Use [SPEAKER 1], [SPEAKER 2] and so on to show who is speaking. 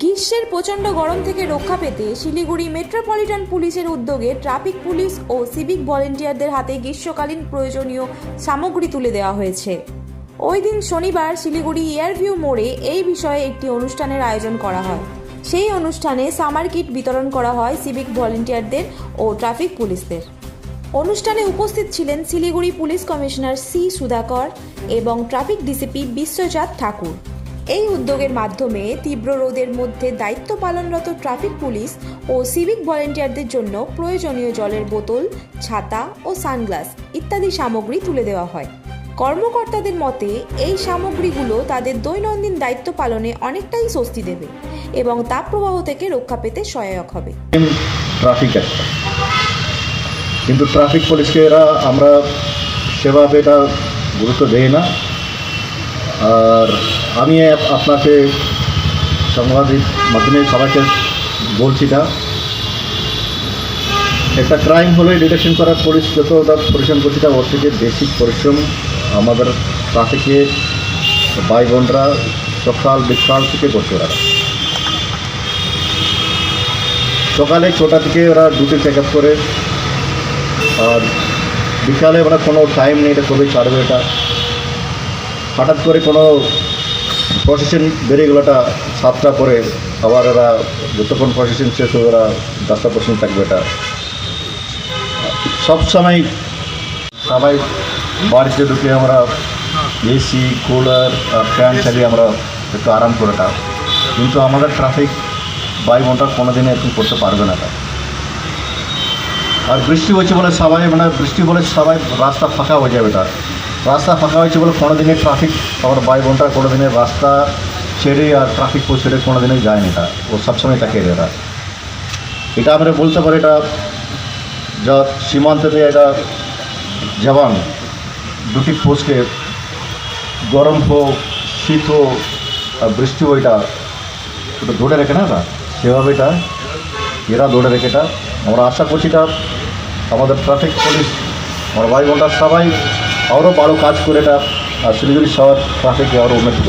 [SPEAKER 1] গ্রীষ্মের প্রচণ্ড গরম থেকে রক্ষা পেতে শিলিগুড়ি মেট্রোপলিটন পুলিশের উদ্যোগে ট্রাফিক পুলিশ ও সিভিক ভলেন্টিয়ারদের হাতে গ্রীষ্মকালীন প্রয়োজনীয় সামগ্রী তুলে দেওয়া হয়েছে। ওই দিন শনিবার শিলিগুড়ি এয়ারভিউ মোড়ে এই বিষয়ে একটি অনুষ্ঠানের আয়োজন করা হয়। সেই অনুষ্ঠানে সামার কিট বিতরণ করা হয় সিভিক ভলেন্টিয়ারদের ও ট্রাফিক পুলিশদের। অনুষ্ঠানে উপস্থিত ছিলেন Siliguri police commissioner C Sudhakar এবং ট্রাফিক ডিসিপি বিশ্বজাত ঠাকুর। এই উদ্যোগের মাধ্যমে তীব্র রোদের মধ্যে দায়িত্ব পালনরত ট্রাফিক পুলিশ ও সিভিক ভলেন্টিয়ারদের জন্য প্রয়োজনীয় জলের বোতল, ছাতা ও সানগ্লাস ইত্যাদি সামগ্রী তুলে দেওয়া হয়। কর্মকর্তাদের মতে, এই সামগ্রীগুলো তাদের দৈনন্দিন দায়িত্ব পালনে অনেকটাই স্বস্তি দেবে এবং তাপ প্রবাহ থেকে রক্ষা পেতে সহায়ক হবে।
[SPEAKER 2] ট্রাফিক একটা। কিন্তু ট্রাফিক পুলিশকে এরা আমরা সেভাবে এটা গুরুত্ব দেই না। আর আমি আপনাকে সাংবাদিক মাধ্যমে সবাইকে বলছি না একটা ক্রাইম হলে ডিটেকশন করার পুলিশ যত পরিশ্রম করছি তা ওর থেকে বেশি পরিশ্রম আমাদের ট্রাফিকে ভাই বোনরা সকাল বিকাল থেকে করছে ওরা। সকালে ছটা থেকে ওরা ডিউটি চেক আপ করে, আর বিকালে ওরা কোনো টাইম নেই, এটা কবে ছাড়বে এটা হঠাৎ করে কোনো প্রসেশন বেরিয়ে গেলোটা সাতটা পরে, আবার এরা যতক্ষণ প্রসেশন শেষ হবে ওরা দশটা পর্যন্ত থাকবে এটা। সবসময় সবাই বাড়িতে ঢুকে আমরা এসি কুলার আর ফ্যান চালিয়ে আমরা একটু আরাম করে এটা কিন্তু আমাদের ট্রাফিক বাই ঘণ্টা কোনো দিনে এরকম করতে পারবে না। আর বৃষ্টি হয়েছে বলে সবাই মানে বৃষ্টি বলে সবাই রাস্তা ফাঁকা হয়ে যাবে এটা রাস্তা ফাঁকা হয়েছে বলে কোনো দিনে ট্রাফিক আমার বাই ঘণ্টা কোনো দিনে রাস্তা ছেড়ে আর ট্রাফিক পোস্ট ছেড়ে কোনো দিনে যায়নি এটা ও সবসময় থাকে এটা এটা আমরা বলতে পারি এটা যা সীমান্তে দিয়ে এটা জওয়ান দুটি পোস্টে গরম হোক, শীত হোক, আর বৃষ্টি হোক, এটা ওটা ধরে রেখে না এটা সেভাবে এটা এরা ধরে রেখে এটা। আমরা আশা করছি এটা আমাদের ট্রাফিক পুলিশ আমার ভাই বোনরা সবাই আরও ভালো কাজ করে এটা, আর শিলিগুড়ি শহর ট্রাফিকে আরও উন্নতি